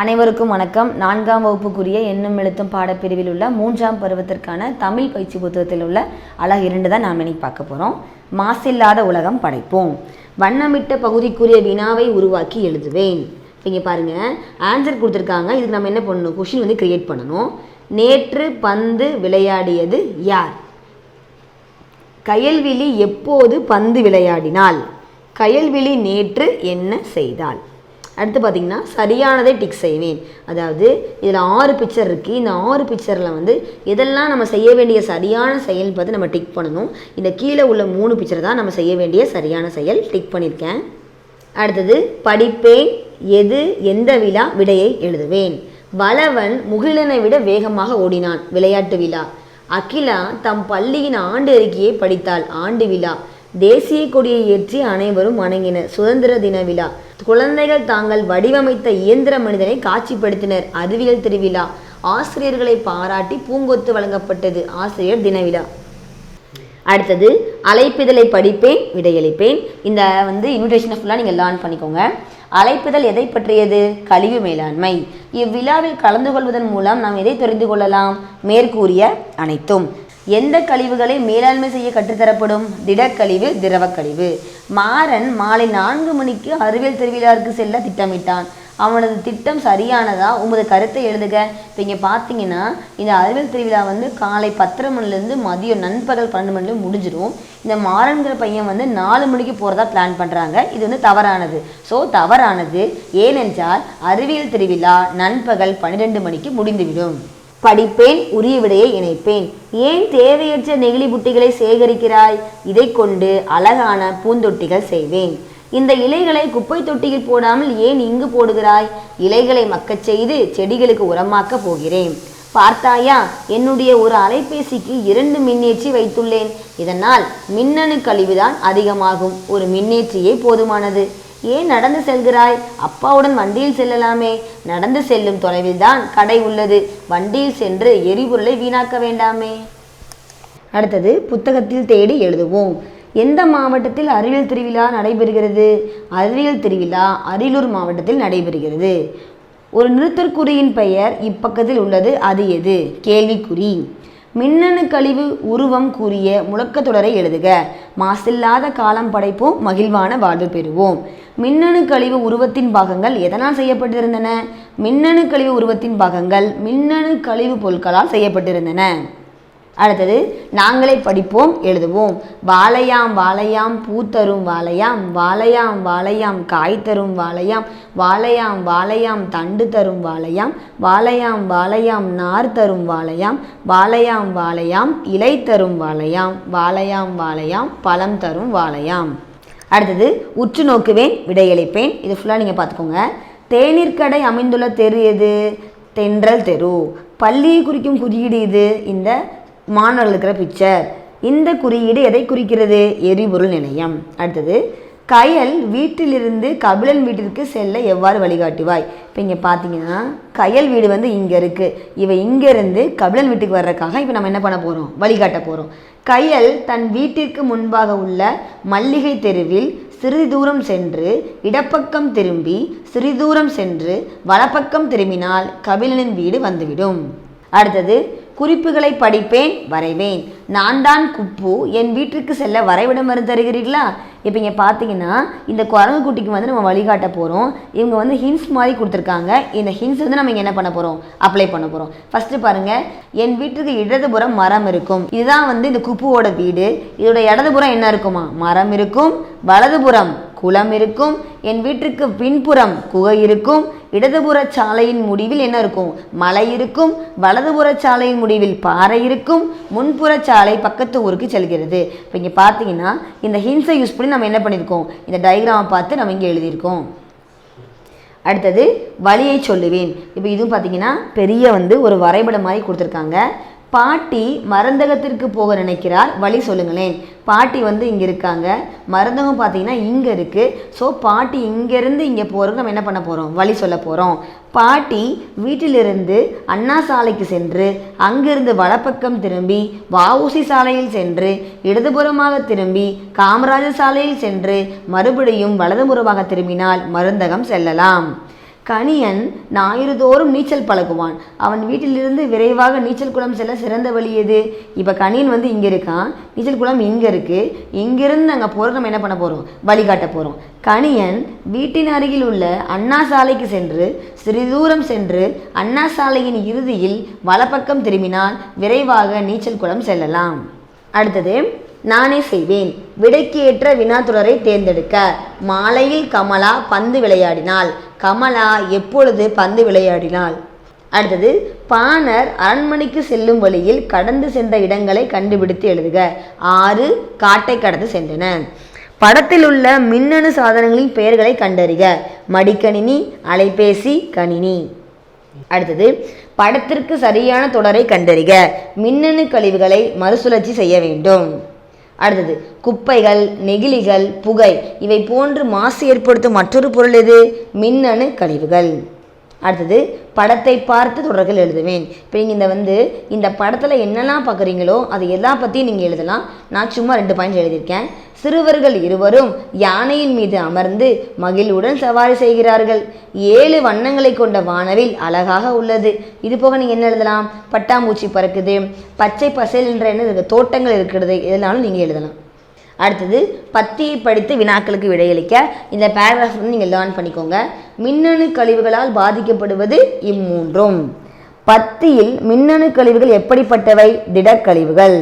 அனைவருக்கும் வணக்கம். நான்காம் வகுப்புக்குரிய எண்ணும் எழுத்தும் பாடப்பிரிவில் உள்ள மூன்றாம் பருவத்திற்கான தமிழ் பயிற்சி புத்தகத்தில் உள்ள அழகு இரண்டு தான் நாம் இன்னைக்கு பார்க்க போகிறோம் மாசில்லாத உலகம் படைப்போம். வண்ணமிட்ட பகுதிக்குரிய வினாவை உருவாக்கி எழுதுவேன். இங்கே பாருங்கள் ஆன்சர் கொடுத்துருக்காங்க. இதுக்கு நம்ம என்ன பண்ணணும்? கொஷின் வந்து கிரியேட் பண்ணணும். நேற்று பந்து விளையாடியது யார்? கயல்விழி எப்போது பந்து விளையாடினால் கயல்விழி நேற்று என்ன செய்தாள்? அடுத்து பார்த்தீங்கன்னா சரியானதை டிக் செய்வேன். அதாவது இதில் ஆறு பிக்சர் இருக்குது இந்த ஆறு பிக்சரில் வந்து எதெல்லாம் நம்ம செய்ய வேண்டிய சரியான செயல் பார்த்து நம்ம டிக் பண்ணணும். இந்த கீழே உள்ள மூணு பிக்சர் தான் நம்ம செய்ய வேண்டிய சரியான செயல் டிக் பண்ணியிருக்கேன் அடுத்தது படிப்பேன் எது எந்த விழா விடையை எழுதுவேன். வளவன் முகிலனை விட வேகமாக ஓடினான். விளையாட்டு விழா. அகிலா தம் பள்ளியின் ஆண்டு அறிக்கையை படித்தாள். ஆண்டு விழா. தேசிய கொடியை ஏற்றி அனைவரும் வணங்கினர். சுதந்திர தின விழா. குழந்தைகள் தாங்கள் வடிவமைத்த இயந்திர மனிதனை காட்சிப்படுத்தினர். அறிவியல் திருவிழா. ஆசிரியர்களை பாராட்டி பூங்கொத்து வழங்கப்பட்டது. ஆசிரியர் தின விழா. அடுத்தது அழைப்பிதழை படிப்பேன் விடையளிப்பேன். இந்த வந்து இன்விடேஷனை ஃபுல்லாக நீங்கள் லேர்ன் பண்ணிக்கோங்க. அழைப்பிதழ் எதை பற்றியது? கழிவு மேலாண்மை. இவ்விழாவில் கலந்து கொள்வதன் மூலம் நாம் எதை தெரிந்து கொள்ளலாம்? மேற்கூறிய அனைத்தும். எந்த கழிவுகளை மேலாண்மை செய்ய கற்றுத்தரப்படும்? திடக்கழிவு திரவக்கழிவு. மாறன் மாலை நான்கு மணிக்கு அறிவியல் திருவிழாவிற்கு செல்ல திட்டமிட்டான். அவனது திட்டம் சரியானதா? உமது கருத்தை எழுதுக. இப்போ இங்கே பார்த்தீங்கன்னா இந்த அறிவியல் திருவிழா வந்து காலை பத்தரை மணிலேருந்து மதியம் நண்பகல் பன்னெண்டு மணிலேயும் முடிஞ்சிடும் இந்த மாறன்கிற பையன் வந்து நாலு மணிக்கு போகிறதா பிளான் பண்ணுறாங்க இது வந்து தவறானது. ஸோ தவறானது. ஏனென்றால் அறிவியல் திருவிழா நண்பகல் பன்னிரெண்டு மணிக்கு முடிந்துவிடும். படிப்பேன் உரிய விடையை இணைப்பேன். ஏன் தேவையற்ற நெகிழி புட்டிகளை சேகரிக்கிறாய்? இதை கொண்டு அழகான பூந்தொட்டிகள் செய்வேன். இந்த இலைகளை குப்பை தொட்டியில் போடாமல் ஏன் இங்கு போடுகிறாய்? இலைகளை மக்கச் செய்து செடிகளுக்கு உரமாக்க போகிறேன். பார்த்தாயா என்னுடைய ஒரு அலைபேசிக்கு இரண்டு மின்னேற்றி வைத்துள்ளேன். இதனால் மின்னணு கழிவுதான் அதிகமாகும். ஒரு மின்னேற்றியே போதுமானது. ஏன் நடந்து செல்கிறாய்? அப்பாவுடன் வண்டியில் செல்லலாமே. நடந்து செல்லும் தொலைவில் தான் கடை உள்ளது. வண்டியில் சென்று எரிபொருளை வீணாக்க வேண்டாமே. அடுத்தது புத்தகத்தில் தேடி எழுதுவோம். எந்த மாவட்டத்தில் அறிவியல் திருவிழா நடைபெறுகிறது? அறிவியல் திருவிழா அரியலூர் மாவட்டத்தில் நடைபெறுகிறது. ஒரு நிறுத்தற்குறியின் பெயர் இப்பக்கத்தில் உள்ளது. அது எது? கேள்விக்குறி. மின்னணு கழிவு உருவம் கூறிய முழக்கத்தொடரை எழுதுக. மாசில்லாத காலம் படைப்போம் மகிழ்வான வாழ்வு பெறுவோம். மின்னணு கழிவு உருவத்தின் பாகங்கள் எதனால் செய்யப்பட்டிருந்தன? மின்னணு கழிவு உருவத்தின் பாகங்கள் மின்னணு கழிவு பொருட்களால் செய்யப்பட்டிருந்தன. அடுத்தது நாங்களே படிப்போம் எழுதுவோம் வாழையாம் வாழையாம் பூத்தரும் வாழையாம் வாழையாம் வாழையாம் காய் தரும் வாழையாம் வாழையாம் வாழையாம் தண்டு தரும் வாழையாம் வாழையாம் வாழையாம் நார் தரும் வாழையாம் வாழையாம் வாழையாம் இலை தரும் வாழையாம் வாழையாம் வாழையாம் பழம் தரும் வாழையாம் அடுத்தது உற்று நோக்குவேன் விடையளிப்பேன் இது ஃபுல்லாக நீங்கள் பார்த்துக்கோங்க தேநீர் கடை அமைந்துள்ள தெரு எது தென்றல் தெரு பள்ளியை குறிக்கும் குறியீடு இது இந்த மாணவர்கள் இருக்கிற பிக்சர் இந்த குறியீடு எதை குறிக்கிறது? எரிபொருள் நிலையம். அடுத்தது கயல் வீட்டிலிருந்து கபிலன் வீட்டிற்கு செல்ல எவ்வாறு வழிகாட்டுவாய்? இப்போ இங்கே பார்த்தீங்கன்னா கயல் வீடு வந்து இங்கே இருக்குது இவை இங்கேருந்து கபிலன் வீட்டுக்கு வர்றதுக்காக இப்போ நம்ம என்ன பண்ண போகிறோம் வழிகாட்ட போகிறோம் கயல் தன் வீட்டிற்கு முன்பாக உள்ள மல்லிகை தெருவில் சிறிது தூரம் சென்று இடப்பக்கம் திரும்பி சிறிது தூரம் சென்று வலப்பக்கம் திரும்பினால் கபிலனின் வீடு வந்துவிடும். அடுத்தது குறிப்புகளை படிப்பேன் வரைவேன். நான் தான் குப்பு. என் வீட்டிற்கு செல்ல வரைவிடம் மருந்து தருகிறீர்களா? இப்போ இங்கே பார்த்தீங்கன்னா இந்த குரங்கு குட்டிக்கு வந்து நம்ம வழிகாட்ட போகிறோம் இவங்க வந்து ஹின்ஸ் மாதிரி கொடுத்துருக்காங்க. இந்த ஹின்ஸ் வந்து நம்ம இங்கே என்ன பண்ண போகிறோம் அப்ளை பண்ண போகிறோம் ஃபஸ்ட்டு பாருங்கள் என் வீட்டுக்கு இடதுபுறம் மரம் இருக்கும். இதுதான் வந்து இந்த குப்புவோட வீடு. இதோட இடதுபுறம் என்ன இருக்குமா? மரம் இருக்கும். வலதுபுறம் குளம் இருக்கும். என் வீட்டுக்கு பின்புறம் குகை இருக்கும். இடதுபுற சாலையின் முடிவில் என்ன இருக்கும்? மலை இருக்கும். வலதுபுற சாலையின் முடிவில் பாறை இருக்கும். முன்புற சாலை பக்கத்து ஊருக்கு செல்கிறது. இப்போ இங்கே பார்த்தீங்கன்னா இந்த ஹின்ஸை யூஸ் பண்ணி நம்ம என்ன பண்ணியிருக்கோம் இந்த டயக்ராமை பார்த்து நம்ம இங்கே எழுதியிருக்கோம். அடுத்தது வழியை சொல்லுவேன். இப்போ இதுவும் பார்த்தீங்கன்னா பெரிய வந்து ஒரு வரைபடம் மாதிரி கொடுத்துருக்காங்க. பாட்டி மருந்தகத்திற்கு போக நினைக்கிறார். வழி சொல்லுங்களேன். பாட்டி வந்து இங்கே இருக்காங்க. மருந்தகம் பார்த்தீங்கன்னா இங்கே இருக்குது ஸோ பாட்டி இங்கேருந்து இங்கே போகிறதுக்கு நம்ம என்ன பண்ண போகிறோம் வழி சொல்ல போகிறோம் பாட்டி வீட்டிலிருந்து அண்ணா சாலைக்கு சென்று அங்கிருந்து வலப்பக்கம் திரும்பி வஉசி சாலையில் சென்று இடதுபுறமாக திரும்பி காமராஜர் சாலையில் சென்று மறுபடியும் வலதுபுறமாக திரும்பினால் மருந்தகம் செல்லலாம். கணியன் ஞாயிறுதோறும் நீச்சல் பழகுவான். அவன் வீட்டிலிருந்து விரைவாக நீச்சல் குளம் செல்ல சிறந்த வழி எது? இப்போ கணியன் வந்து இங்கே இருக்கான். நீச்சல் குளம் இங்கே இருக்குது இங்கிருந்து அங்கே போகிற நம்ம என்ன பண்ண போகிறோம் வழிகாட்ட போகிறோம் கணியன் வீட்டின் அருகில் உள்ள அண்ணா சாலைக்கு சென்று சிறிதூரம் சென்று அண்ணா சாலையின் இறுதியில் வலப்பக்கம் திரும்பினால் விரைவாக நீச்சல் குளம் செல்லலாம். அடுத்தது நானே செய்வேன். விடைக்கு ஏற்ற வினாத்துடரை தேர்ந்தெடுக்க. மாலையில் கமலா பந்து விளையாடினாள். கமலா எப்பொழுது பந்து விளையாடினாள்? அடுத்தது பாணர் அரண்மனைக்கு செல்லும் வழியில் கடந்து சென்ற இடங்களை கண்டுபிடித்து எழுதுக. ஆறு காட்டை கடந்து சென்றன. படத்தில் உள்ள மின்னணு சாதனங்களின் பெயர்களை கண்டறிக. மடிக்கணினி அலைபேசி கணினி. அடுத்தது படத்திற்கு சரியான தொடரை கண்டறிக. மின்னணு கழிவுகளை மறுசுழற்சி செய்ய வேண்டும். அடுத்தது குப்பைகள் நெகிழிகள் புகை இவை போன்று மாசு ஏற்படுத்தும் மற்றொரு பொருள் எது? மின்னணு கழிவுகள். அடுத்தது படத்தை பார்த்து தொடர்கள் எழுதுவேன். இப்போ நீங்கள் இந்த வந்து இந்த படத்தில் என்னெல்லாம் பார்க்குறீங்களோ அது எல்லா பற்றியும் நீங்கள் எழுதலாம். நான் சும்மா ரெண்டு பாயிண்ட் எழுதியிருக்கேன். சிறுவர்கள் இருவரும் யானையின் மீது அமர்ந்து மகிழ்வுடன் சவாரி செய்கிறார்கள். ஏழு வண்ணங்களை கொண்ட வானவில் அழகாக உள்ளது. இது போக நீங்கள் என்ன எழுதலாம்? பட்டாம்பூச்சி பறக்குது பச்சை பசேல் என்ற என்ன தோட்டங்கள் இருக்கிறது. இதனாலும் நீங்கள் எழுதலாம். அடுத்தது பத்தியை படித்து வினாக்களுக்கு விடையளிக்க இந்த பேராகிராஃப் வந்து நீங்கள் லேர்ன் பண்ணிக்கோங்க. மின்னணு கழிவுகளால் பாதிக்கப்படுவது இம்மூன்றும். பத்தியில் மின்னணு கழிவுகள் எப்படிப்பட்டவை? திடக்கழிவுகள்.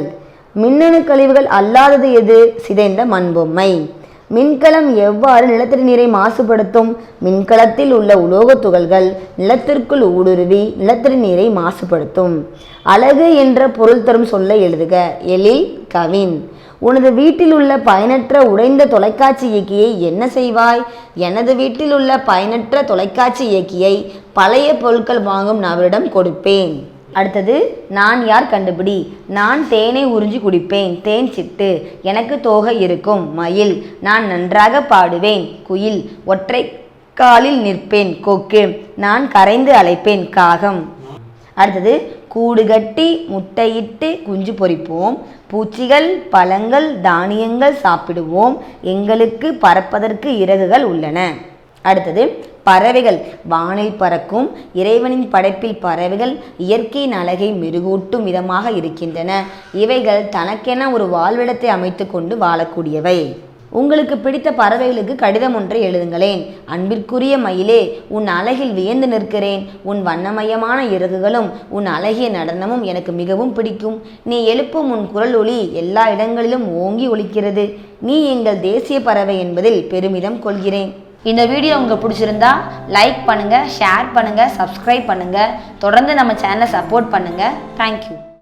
மின்னணு கழிவுகள் அல்லாதது எது? சிதைந்த மண்பொம்மை. மின்கலம் எவ்வாறு நிலத்தடி நீரை மாசுபடுத்தும்? மின்கலத்தில் உள்ள உலோகத் துகள்கள் நிலத்திற்குள் ஊடுருவி நிலத்தடி நீரை மாசுபடுத்தும். அழகு என்ற பொருள் தரும் சொல்லை எழுதுக. எழில் கவின். உனது வீட்டில் உள்ள பயனற்ற உடைந்த தொலைக்காட்சி இயக்கியை என்ன செய்வாய்? எனது வீட்டில் உள்ள பயனற்ற தொலைக்காட்சி இயக்கியை பழைய பொருட்கள் வாங்கும் நபரிடம் கொடுப்பேன். அடுத்தது நான் யார் கண்டுபிடி? நான் தேனை உறிஞ்சி குடிப்பேன் தேன் சிட்டு எனக்கு தோகை இருக்கும் மயில் நான் நன்றாக பாடுவேன் குயில் ஒற்றை காலில் நிற்பேன் கொக்கு நான் கரைந்து அழைப்பேன் காகம். அடுத்தது கூடு கட்டி முட்டையிட்டு குஞ்சு பொரிப்போம் பூச்சிகள் பழங்கள் தானியங்கள் சாப்பிடுவோம் எங்களுக்கு பறப்பதற்கு இறகுகள் உள்ளன. அடுத்தது பறவைகள். வானில் பறக்கும் இறைவனின் படைப்பில் பறவைகள் இயற்கையின் அழகை மெருகூட்டும் விதமாக இருக்கின்றன. இவைகள் தனக்கென ஒரு வாழ்விடத்தை அமைத்து கொண்டு வாழக்கூடியவை. உங்களுக்கு பிடித்த பறவைகளுக்கு கடிதம் ஒன்றை எழுதுங்களேன். அன்பிற்குரிய மயிலே உன் அழகில் வியந்து நிற்கிறேன். உன் வண்ணமயமான இறகுகளும் உன் அழகிய நடனமும் எனக்கு மிகவும் பிடிக்கும். நீ எழுப்பும் உன் குரல் ஒளி எல்லா இடங்களிலும் ஓங்கி ஒலிக்கிறது. நீ எங்கள் தேசிய பறவை என்பதில் பெருமிதம் கொள்கிறேன். இந்த வீடியோ உங்களுக்கு பிடிச்சிருந்தா லைக் பண்ணுங்கள் ஷேர் பண்ணுங்கள் சப்ஸ்கிரைப் பண்ணுங்கள் தொடர்ந்து நம்ம சேனலை சப்போர்ட் பண்ணுங்கள் தேங்க்யூ